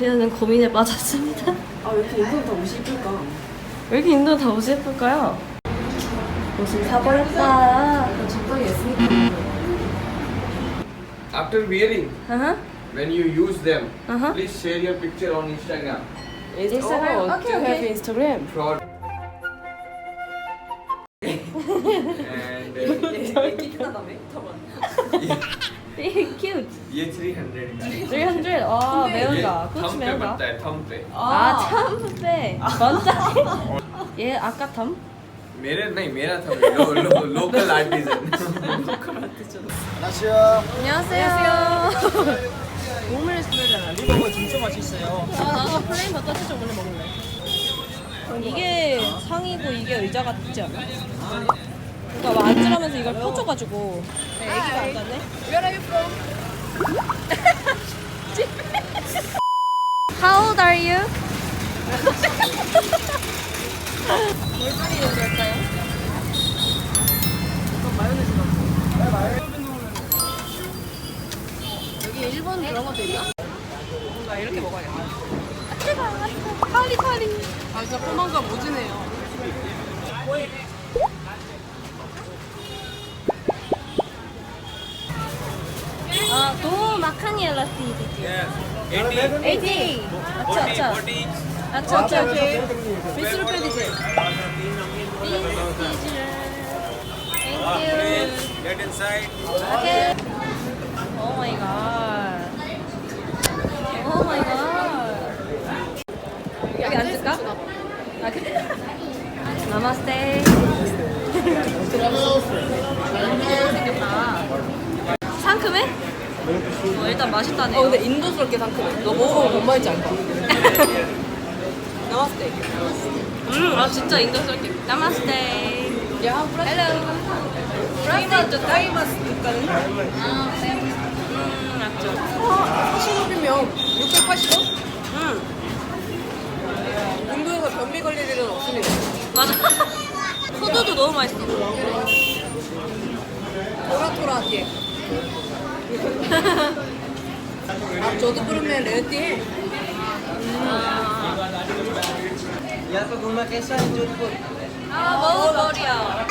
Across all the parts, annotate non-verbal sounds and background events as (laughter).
그녀는 고민에 빠졌습니다. 아, 왜 이렇게 인선 다 옷이 이쁠까? 왜 이렇게 인도 다 옷이 예쁠까요? 옷을 사버렸다. 적당히 에스니까. After wearing, 아하. when you use them, Uh-huh. please share your picture on Instagram. Instagram? Oh, Okay, you have okay. Instagram? Fraud. and uh, 기 특하다며? cute. ये 300 का है। 300. 아, ये 매운가? thumb 그치 पे 매운가? बनता है thumb पे 아, 참배. 먼저. (laughs) 얘 아까 탐? मेरे नहीं मेरा था लो, लो, local artisan 안녕하세요. 몸을 쓰잖아. 이거 진짜 맛있어요. 아, 나도 플레인 버터치즈 오늘 먹을래. 이게 상이고 이게 의자 같지 않아? 그러니까 막 앉으라면서 이걸 펴줘가지고 애기가 안 갔네. Where are you from? How old are you? 뭘 뿌리는 걸까요? 여기 일본 그런 것도 있나? 뭔가 이렇게 먹어야겠다. 칼리 칼리. 아, 진짜 포만감 오지네요. 도 마카니 엘라스티 did you? 80. अच्छा अच्छा अच्छा अच्छा ओके बीस रुपए दीजिए Thank you. Get inside. Okay. Oh my god. Oh my god. 여기 앉을까? 아 그래. 나마스테. 생겼다. 상큼해? 어, 일단 맛있다네. 어, 근데 인도스럽게 상큼해. 너 먹어보면 뭔 말인지 알 거야. 때. 음, 아 진짜 인도스럽게. 나마스테. 야. 헬로. 프라이드 타이마스 국가는? 음, 맞죠. 어, 45이면 680원? 음, 인도에서 변비 걸릴 일은 없습니다. 맞아. (laughs) 포도도 너무 맛있어. 토라토라티에. 아, 저도 부르면 레디. 음. 야, 그 엄마 계산 조리고. 아, 먹어 머리야.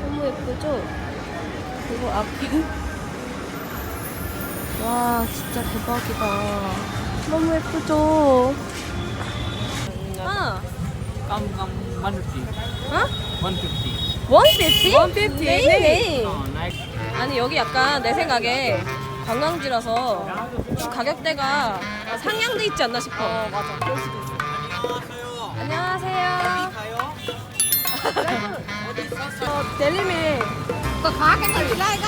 너무 예쁘죠? 그리고 앞에 와 진짜 대박이다 너무 예쁘죠? 아! Come come 150 어? 150 150? 150? 네. 어, 나이스 아니 여기 약간 내 생각에 관광지라서 가격대가 상향돼 있지 않나 싶어. 어 맞아. 그럴 수도 있어. 안녕하세요. 가요? 어, 델리미. 그 과학의 걸리라이가.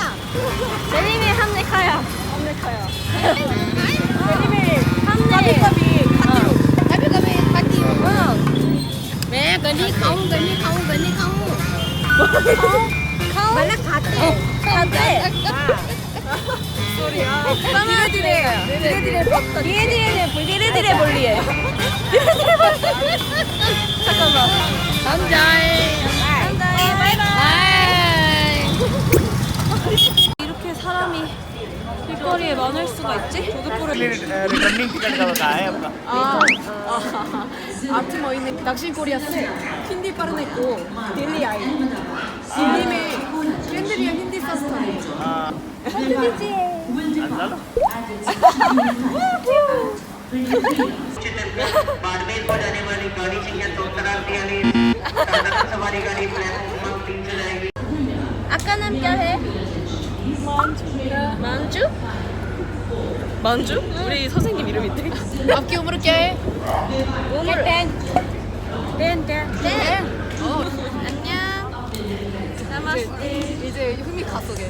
델리미 함네카야. 함네카야. (laughs) nó khát 카데. 소리야 디레 버터. 디레 디레 디레 디레 볼리에. 디레 볼리에. 잠깐만. 감자에 바이바이. 바이바이. 바이 이렇게 사람이 길거리에 많을 수가 있지? 조드포를 returning ticket का बताया आपका 아, 아, 아트 뭐 있네 낚시 코리아스 힌디 빠르네고 딜리 아이 딜리메 팬들이야 힌디 사스타네 बाड़मेर को जाने वाली गाड़ी संख्या दो शरारती वाली साधारण सवारी गाड़ी प्लेटफॉर्म तीन से जाएगी 아까는 뼈해? 만주? 만주? 만주? 우리 선생님 이름인데? (laughs) 앞기 오므르게. 오므르 땡땡땡땡. 어, 안녕. 나마스테 이제 흥미 갔어 걔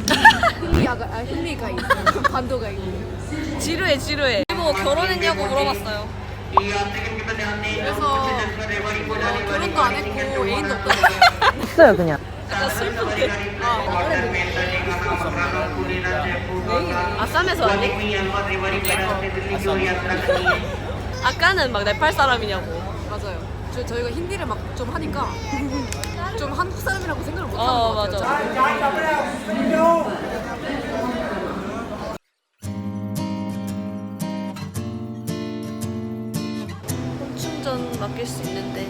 흥미가 아 흥미가 있고 반도가 있고 지루해 지루해. 뭐 결혼했냐고 물어봤어요. 그래서 어, 결혼도 안 했고 애인도 없던 거예요. 있어요 그냥. 약간 슬픈데. 아, 아 쌈에서 아니? 아까는 막 네팔 사람이냐고. 맞아요. 저, 저희가 힌디를 막 좀 하니까 (laughs) 좀 한국 사람이라고 생각을 못 어, 하는 어, 것 같아요. 맞아. 전 맡길 수 있는데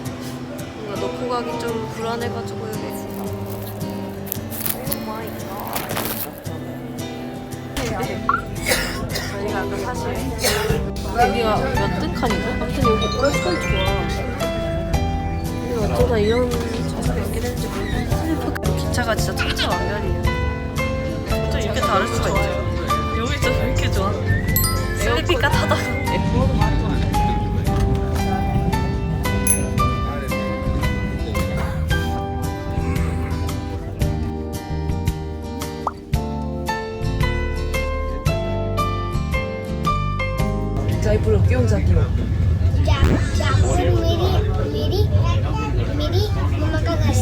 뭔가 놓고 가기 좀 불안해가지고 여기 저희가 아까 사실 여기가 몇등 칸이죠? 아무튼 여기 엄청 좋아 근데 어쩌다 이런 좌석에 앉게 될지 모르겠어 기차가 진짜 천차만별이에요. 진짜 이렇게 다를 수가 있죠 여기 진짜 왜 이렇게 좋아. 슬리피카 타다가 जाई पूरा क्यों जाती हो जापुर मेरी मेरी मेरी मम्मा का घर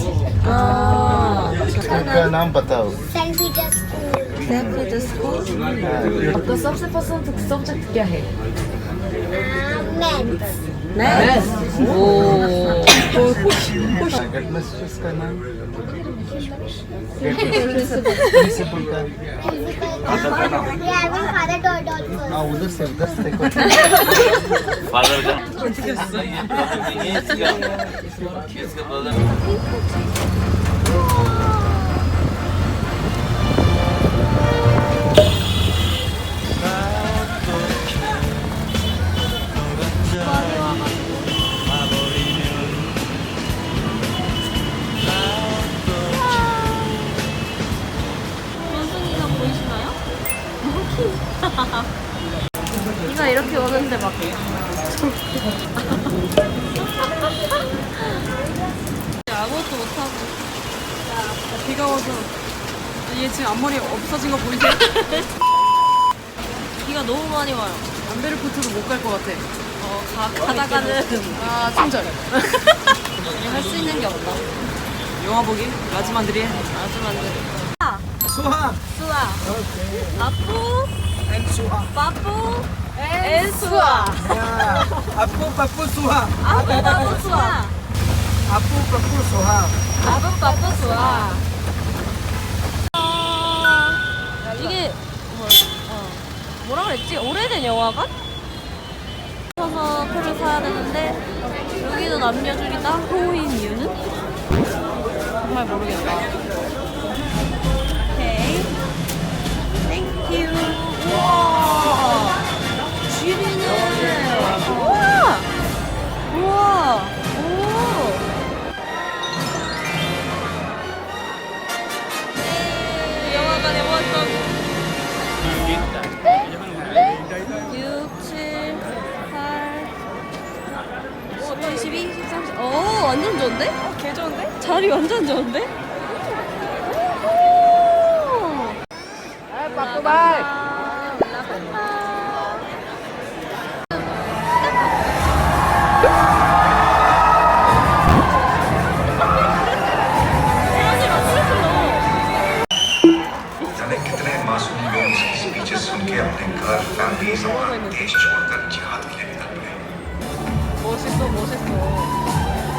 है नाम बताओ सेंट पीटर सबसे पसंद सब्जेक्ट क्या है मैथ्स मैथ्स ओ का नाम उधर से उधर से फादर का इसका brother 이렇게 오는데 막 아무것도 못하고 비가 와서 얘 지금 앞머리 없어진 거 보이세요? (laughs) 비가 너무 많이 와요. 안베르푸트도 못 갈 것 같아. 어, 가, 가다가는 (laughs) 아 충절. (laughs) 할수 있는 게 없다. 영화 보기 라즈만들이 아주 만들. 수아. 수아. 아프. 빠뿌. 엔 수아. Apu papu suha. 아프 빠뿌 수아. Apu papu suha. 아프 빠뿌 수아. 아, 이게 뭐, 어, 뭐라 그랬지? 오래된 영화관? 서서 표를 사야 되는데 여기도 남녀줄이다 호인 이유는? 정말 모르겠다. 완전 좋은데? 어, 개 좋은데? 자리 완전 좋은데? 아, 바쁘다. 멋있어 멋있어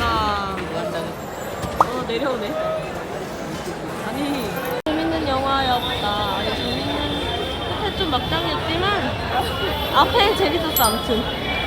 아, 어, 내려오네. 아니, 재밌는 영화였다. 아니, 재밌는, 끝에 좀 막장이었지만, 앞에 재밌었어, 아무튼.